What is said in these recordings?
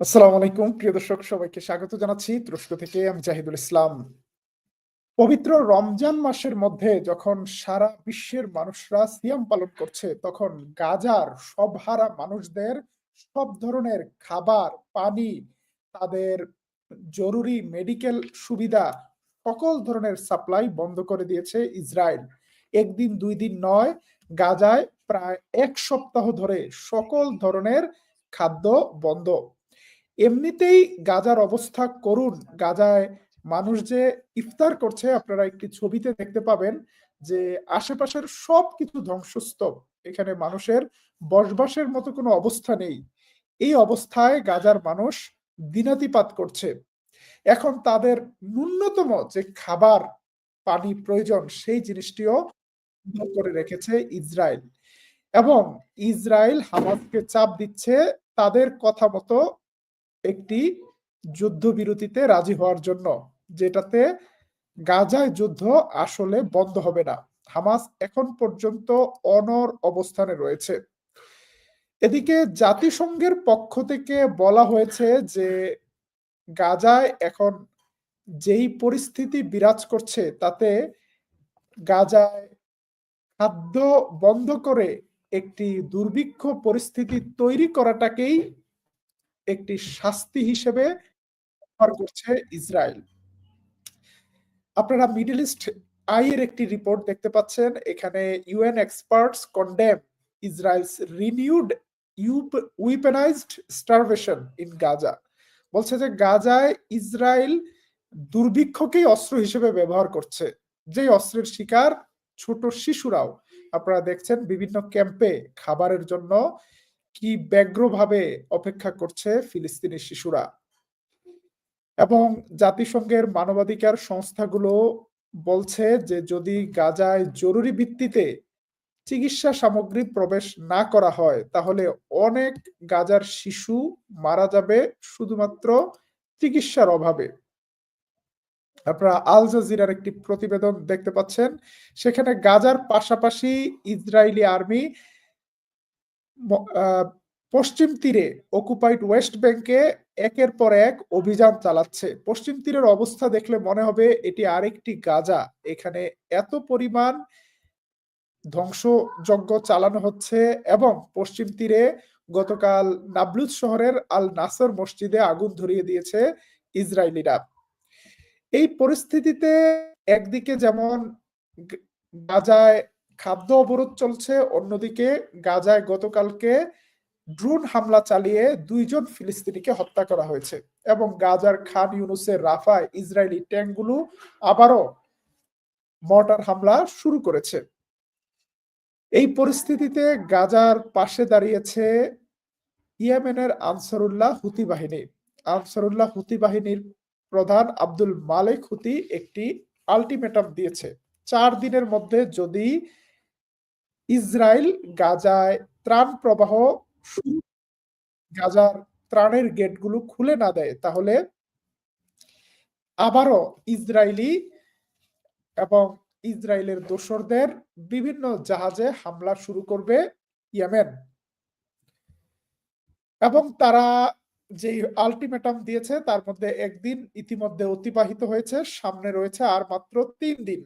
আসসালামু আলাইকুম, প্রিয় দর্শক, সবাইকে স্বাগত জানাচ্ছি তুরস্ক থেকে। আমি জাহিদুল ইসলাম। পবিত্র রমজান মাসের মধ্যে যখন সারা বিশ্বের মানুষরা সিয়াম পালন করছে, তখন গাজার সব হারা মানুষদের সব ধরনের খাবার, পানি, তাদের জরুরি মেডিকেল সুবিধা, সকল ধরনের সাপ্লাই বন্ধ করে দিয়েছে ইসরায়েল। একদিন, দুই দিন নয়, গাজায় প্রায় এক সপ্তাহ ধরে সকল ধরনের খাদ্য বন্ধ। এমনিতেই গাজার অবস্থা করুন গাজায় মানুষ যে ইফতার করছে, আপনারা একটি ছবিতে দেখতে পাবেন যে আশেপাশের সবকিছু ধ্বংসস্তূপ। এখানে মানুষের বসবাসের মতো কোনো অবস্থা নেই। এই অবস্থায় গাজার মানুষ দিনাতিপাত করছে। এখন তাদের ন্যূনতম যে খাবার, পানি প্রয়োজন, সেই জিনিসটিও করে রেখেছে ইসরায়েল। এবং ইসরায়েল হামাসকে চাপ দিচ্ছে তাদের কথা মতো একটি যুদ্ধবিরতিতে রাজি হওয়ার জন্য, যেটাতে গাজায় যুদ্ধ আসলে বন্ধ হবে না। হামাস এখন পর্যন্ত অনর অবস্থানে রয়েছে। এদিকে জাতিসংঘের পক্ষ থেকে বলা হয়েছে যে, গাজায় এখন যেই পরিস্থিতি বিরাজ করছে, তাতে গাজায় খাদ্য বন্ধ করে একটি দুর্ভিক্ষ পরিস্থিতি তৈরি করাটাকেই একটি শাস্তি হিসেবে ব্যবহার করছে ইসরায়েল। আপনারা মিডল ইস্ট আই এর একটি রিপোর্ট দেখতে পাচ্ছেন। এখানে UN experts condemn Israel's renewed weaponised starvation in Gaza বলছে যে গাজায় ইসরায়েল দুর্ভিক্ষকেই অস্ত্র হিসেবে ব্যবহার করছে। যে অস্ত্রের শিকার ছোট শিশুরাও। আপনারা দেখছেন বিভিন্ন ক্যাম্পে খাবারের জন্য কি ব্যগ্রভাবে অপেক্ষা করছে ফিলিস্তিনি শিশুরা? এবং জাতিসংঘের মানবাধিকার সংস্থাগুলো বলছে যে যদি গাজায় জরুরি ভিত্তিতে চিকিৎসা সামগ্রী প্রবেশ না করা হয়, তাহলে অনেক গাজার শিশু মারা যাবে শুধুমাত্র চিকিৎসার অভাবে। আপনারা আল জাজিরার একটি প্রতিবেদন দেখতে পাচ্ছেন। সেখানে গাজার পাশাপাশি ইসরায়েলি আর্মি পশ্চিম তীরে অকুপাইড ওয়েস্ট ব্যাংকে একের পর এক অভিযান চালাচ্ছে। পশ্চিম তীরের অবস্থা দেখলে মনে হবে এটি আরেকটি গাজা। এখানে এত পরিমাণ ধ্বংসযজ্ঞ চালানো হচ্ছে এবং পশ্চিম তীরে গতকাল নাবলুজ শহরের আল নাসর মসজিদে আগুন ধরিয়ে দিয়েছে ইসরায়েলিরা। এই পরিস্থিতিতে একদিকে যেমন গাজায় খাদ্য অবরোধ চলছে। অন্যদিকে গাজায় গতকালকে ড্রোন হামলা চালিয়ে দুইজন ফিলিস্তিনিকে হত্যা করা হয়েছে এবং গাজার খান ইউনুসের রাফায় ইসরায়েলি ট্যাঙ্কগুলো আবারও মর্টার হামলা শুরু করেছে। এই পরিস্থিতিতে গাজার পাশে দাঁড়িয়েছে ইয়েমেনের আনসারুল্লাহ হুতি বাহিনী। আনসারুল্লাহ হুতি বাহিনীর প্রধান আব্দুল মালেক হুতি একটি আলটিমেটাম দিয়েছে। চার দিনের মধ্যে যদি ইসরায়েল গাজায় ত্রাণ প্রবাহ গাজার ত্রাণের গেটগুলো খুলে না দেয়, তাহলে আবারও ইসরায়েলি এবং ইসরায়েলের দোসরদের বিভিন্ন জাহাজে হামলা শুরু করবে ইয়েমেন। এবং তারা যে আলটিমেটাম দিয়েছে, তার মধ্যে একদিন ইতিমধ্যে অতিবাহিত হয়েছে, সামনে রয়েছে আর মাত্র তিন দিন।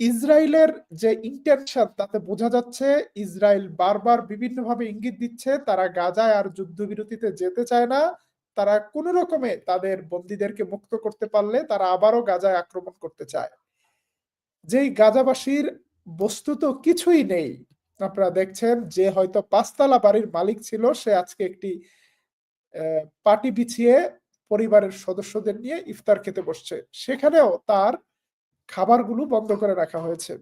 ইসরায়েলের যে ইন্টেনশন তাতে বোঝা যাচ্ছে ইসরায়েল বারবার বিভিন্নভাবে ইঙ্গিত দিচ্ছে, তারা গাজায় আর যুদ্ধবিরতিতে যেতে চায় না। তারা কোন রকমে তাদের বন্দীদেরকে মুক্ত করতে পারলে তারা আবারও গাজায় আক্রমণ করতে চায়। যেই গাজাবাসীর বস্তুত কিছুই নেই, আপনারা দেখছেন যে হয়তো পাঁচতলা বাড়ির মালিক ছিল, সে আজকে একটি পার্টি বিছিয়ে পরিবারের সদস্যদের নিয়ে ইফতার খেতে বসছে। সেখানেও তার খাবারগুলো বন্ধ করে রাখা হয়েছে।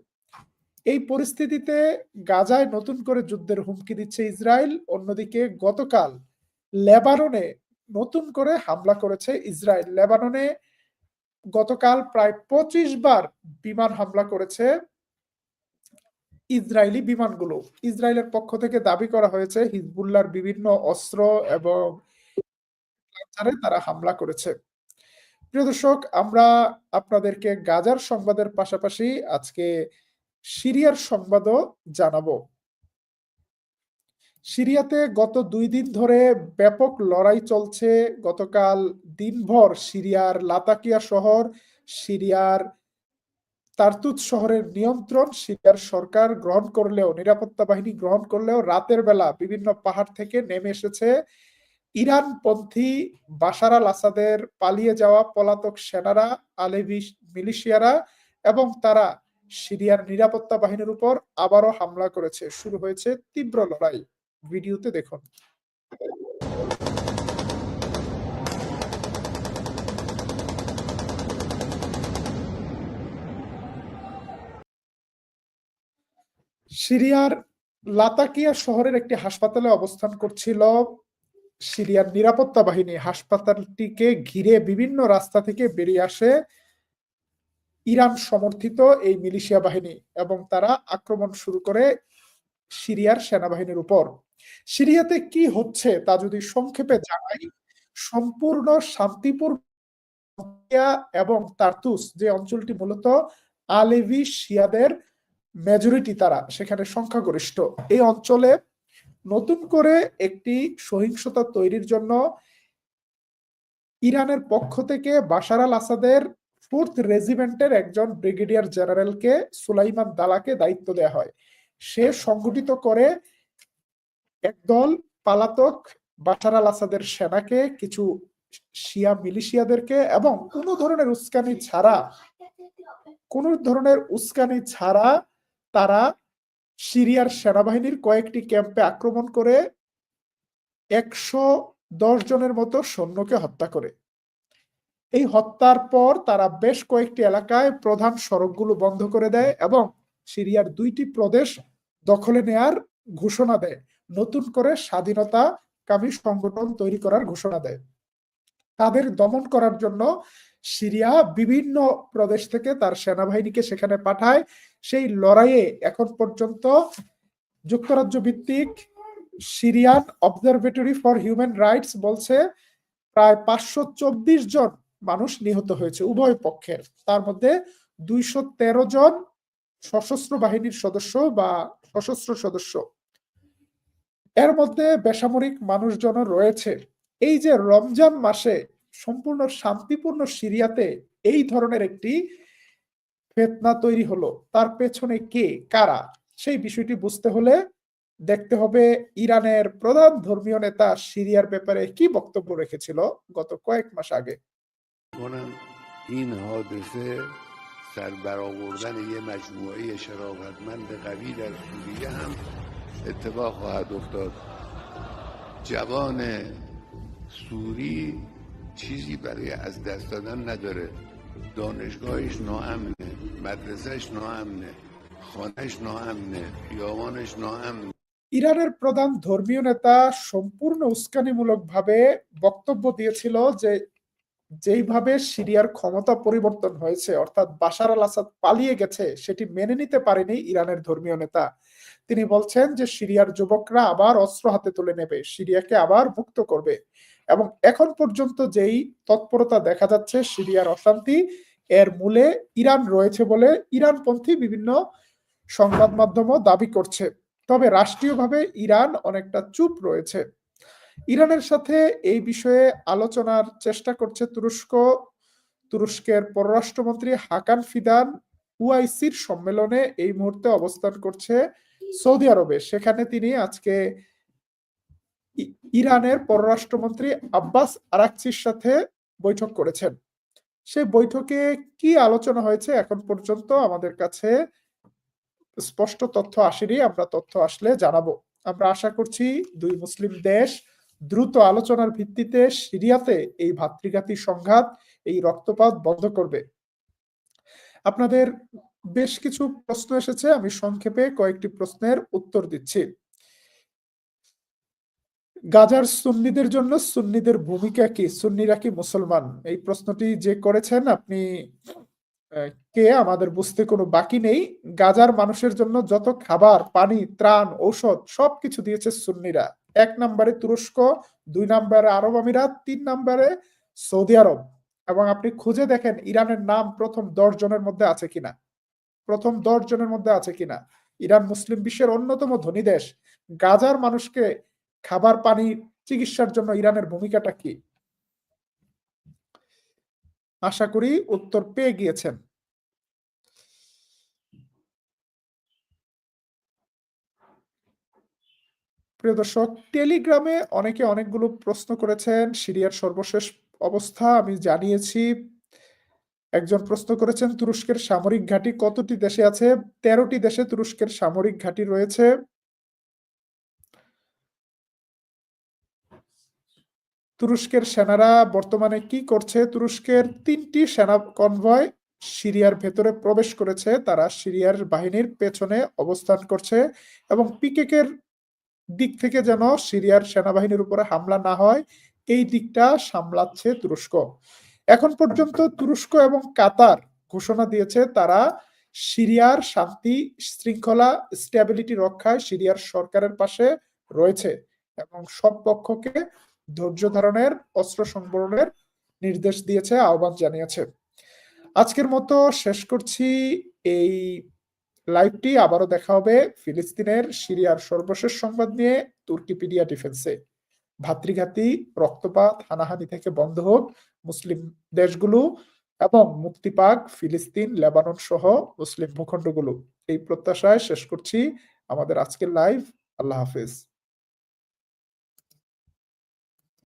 এই পরিস্থিতিতে গাজায় নতুন করে যুদ্ধের হুমকি দিচ্ছে ইসরায়েল। অন্যদিকে গতকাল লেবাননে নতুন করে হামলা করেছে ইসরায়েল। লেবাননে গতকাল প্রায় পঁচিশ বার বিমান হামলা করেছে ইসরায়েলি বিমানগুলো। ইসরায়েলের পক্ষ থেকে দাবি করা হয়েছে হিজবুল্লার বিভিন্ন অস্ত্র এবং তারা হামলা করেছে। প্রিয় দর্শক, আমরা আপনাদেরকে গাজার সংবাদের পাশাপাশি আজকে সিরিয়ার সংবাদও জানাব। সিরিয়াতে গত দুই দিন ধরে ব্যাপক লড়াই চলছে। গতকাল দিনভর সিরিয়ার লাতাকিয়া শহর, সিরিয়ার তারতুত শহরের নিয়ন্ত্রণ সিরিয়ার সরকার গ্রহণ করলেও, নিরাপত্তা বাহিনী গ্রহণ করলেও রাতের বেলা বিভিন্ন পাহাড় থেকে নেমে এসেছে। ইরানপন্থী বাশার আল আসাদের পালিয়ে যাওয়া পলাতক সেনারা, আলেভি মিলিশিয়ারা এবং তারা সিরিয়ার নিরাপত্তা বাহিনীর উপর আবারও হামলা করেছে। শুরু হয়েছে তীব্র লড়াই। ভিডিওতে দেখুন। সিরিয়ার লাতাকিয়া শহরের একটি হাসপাতালে অবস্থান করছিল সিরিয়ার নিরাপত্তা বাহিনী হাসপাতালটিকে ঘিরে বিভিন্ন রাস্তা থেকে বেরিয়ে আসে ইরান সমর্থিত এই মিলিশিয়া বাহিনী এবং তারা আক্রমণ শুরু করে সিরিয়ার সেনাবাহিনীর উপর। সিরিয়াতে কি হচ্ছে তা যদি সংক্ষেপে জানাই, সম্পূর্ণ শান্তিপূর্ণ এবং তারতুস যে অঞ্চলটি মূলত আলেভি শিয়াদের মেজরিটি তারা, সেখানে সংখ্যাগরিষ্ঠ। এই অঞ্চলে নতুন করে একটি সহিংসতা তৈরির জন্য ইরানের পক্ষ থেকে বাশার আল আসাদের ফোর্থ রেজিমেন্টের একজন ব্রিগেডিয়ার জেনারেলকে সুলাইমান দালাকে দায়িত্ব দেওয়া হয়। সে সংগঠিত করে একদল পালাতক বাশার আল আসাদের সেনাকে, কিছু শিয়া মিলিশিয়াদেরকে এবং কোন ধরনের উস্কানি ছাড়া, কোন ধরনের উস্কানি ছাড়া তারা সিরিয়ার সেনাবাহিনীর কয়েকটি ক্যাম্পে আক্রমণ করে একশো দশ জনের মতো সৈন্যকে হত্যা করে। এই হত্যার পর তারা বেশ কয়েকটি এলাকায় প্রধান সড়কগুলো বন্ধ করে দেয় এবং সিরিয়ার দুইটি প্রদেশ দখলে নেয়ার ঘোষণা দেয়। নতুন করে স্বাধীনতা কামী সংগঠন তৈরি করার ঘোষণা দেয়। তাদের দমন করার জন্য সিরিয়া বিভিন্ন প্রদেশ থেকে তার সেনাবাহিনীকে সেখানে পাঠায়। সেই লড়াইয়ে এখন পর্যন্ত যুক্তরাজ্য ভিত্তিক Syrian Observatory for Human Rights বলছে, প্রায় পাঁচশো চব্বিশ জন মানুষ নিহত হয়েছে উভয় পক্ষের। তার মধ্যে দুইশো তেরো জন সশস্ত্র বাহিনীর সদস্য বা সশস্ত্র সদস্য। এর মধ্যে বেসামরিক মানুষজন রয়েছে। এই যে রমজান মাসে সম্পূর্ণ শান্তিপূর্ণ সিরিয়াতে এই ধরনের একটি ফেতনা তৈরি হলো তার পেছনে কে কারা সেই বিষয়টি বুঝতে হলে দেখতে হবে ইরানের প্রধান ধর্মীয় নেতা সিরিয়ার ব্যাপারে কি বক্তব্য রেখেছিল গত কয়েক মাস আগে این حادثه سر برآوردن یه مجموعه شرافتمند قوی در سوریه هم اتفاق خواهد افتاد جوان سوری چیزی برای از دست دادن نداره دانشگاهش ناامنه مدرسهش ناامنه خانهش ناامنه خیابانش ناامنه ইরানের প্রধান ধর্মীয় নেতা সম্পূর্ণ উস্কানিমূলক ভাবে বক্তব্য দিয়েছিল যে যেইভাবে সিরিয়ার ক্ষমতা পরিবর্তন হয়েছে অর্থাৎ বাশার আল আসাদ পালিয়ে গেছে সেটি মেনে নিতে পারেনি ইরানের ধর্মীয় নেতা তিনি বলছেন যে সিরিয়ার যুবকরা আবার অস্ত্র হাতে তুলে নেবে সিরিয়াকে আবার মুক্ত করবে এবং এখন পর্যন্ত যেই তৎপরতা দেখা যাচ্ছে সিরিয়ার অশান্তি, এর মূলে ইরান রয়েছে বলে ইরানপন্থী বিভিন্ন সংবাদ মাধ্যমও দাবি করছে। তবে রাষ্ট্রীয়ভাবে ইরান অনেকটা চুপ রয়েছে। ইরানের সাথে এই বিষয়ে আলোচনার চেষ্টা করছে তুরস্ক। তুরস্কের পররাষ্ট্রমন্ত্রী হাকান ফিদান উআইসির সম্মেলনে এই মুহূর্তে অবস্থান করছে সৌদি আরবে। সেখানে তিনি আজকে ইরানের পররাষ্ট্রমন্ত্রী আব্বাস আরাকচির সাথে বৈঠক করেছেন। সেই বৈঠকে কি আলোচনা হয়েছে এখন পর্যন্ত আমাদের কাছে স্পষ্ট তথ্য আসেনি, আমরা তথ্য আসলে জানাব। আমরা আশা করছি দুই মুসলিম দেশ দ্রুত আলোচনার ভিত্তিতে সিরিয়াতে এই ভাতৃঘাতী সংঘাত, এই রক্তপাত বন্ধ করবে। আপনাদের বেশ কিছু প্রশ্ন এসেছে, আমি সংক্ষেপে কয়েকটি প্রশ্নের উত্তর দিচ্ছি। গাজার সুন্নিদের জন্য সুন্নিদের ভূমিকা কি? সুন্নিরা কি মুসলমান? এই প্রশ্নটি যে করেছেন আপনি কে আমাদের বুঝতে কোনো বাকি নেই। গাজার মানুষের জন্য যত খাবার, পানি, ত্রাণ, ঔষধ সবকিছু দিয়েছে সুন্নিরা। এক নম্বরে তুরস্ক, দুই নম্বরে আরব আমিরাত, তিন নম্বরে সৌদি আরব। এবং আপনি খুঁজে দেখেন ইরানের নাম প্রথম দশ জনের মধ্যে আছে কিনা। প্রথম দশ জনের মধ্যে আছে কিনা। ইরান মুসলিম বিশ্বের অন্যতম ধনী দেশ। গাজার মানুষকে খাবার পানি চিকিৎসার জন্য ইরানের ভূমিকাটা কি? আশা করি উত্তর পেয়ে গিয়েছেন। প্রিয় দর্শক, টেলিগ্রামে অনেকে অনেকগুলো প্রশ্ন করেছেন, সিরিয়ার সর্বশেষ অবস্থা আমি জানিয়েছি। একজন প্রশ্ন করেছেন, তুরস্কের সামরিক ঘাঁটি কতটি দেশে আছে? তেরোটি দেশে তুরস্কের সামরিক ঘাঁটি রয়েছে। তুরস্কের সেনারা বর্তমানে কি করছে? তুরস্কের তিনটি সেনা কনভয় সিরিয়ার ভেতরে প্রবেশ করেছে। তারা সিরিয়ার বাহিনীর পেছনে অবস্থান করছে এবং পিকেকের দিক থেকে যেন সিরিয়ার সেনাবাহিনীর উপরে হামলা না হয়, এই দিকটা সামলাচ্ছে তুরস্ক। এখন পর্যন্ত তুরস্ক এবং কাতার ঘোষণা দিয়েছে তারা সিরিয়ার শান্তি, শৃঙ্খলা, স্টেবিলিটি রক্ষায় সিরিয়ার সরকারের পাশে রয়েছে এবং সব পক্ষকে ধৈর্য ধারণের, অস্ত্র সংবরণের নির্দেশ দিয়েছে, আহ্বান জানিয়েছে। আজকের মতো শেষ করছি এই লাইভটি। আবারও দেখা হবে ফিলিস্তিনের সিরিয়ার সর্বশেষ সংবাদ নিয়ে তুর্কিপিডিয়া ডিফেন্সে। ভাতৃঘাতী, রক্তপাত, হানাহানি থেকে বন্ধ হোক মুসলিম দেশগুলো এবং মুক্তি পাক ফিলিস্তিন, লেবানন সহ মুসলিম ভূখণ্ডগুলো। এই প্রত্যাশায় শেষ করছি আমাদের আজকের লাইভ। আল্লাহ হাফেজ।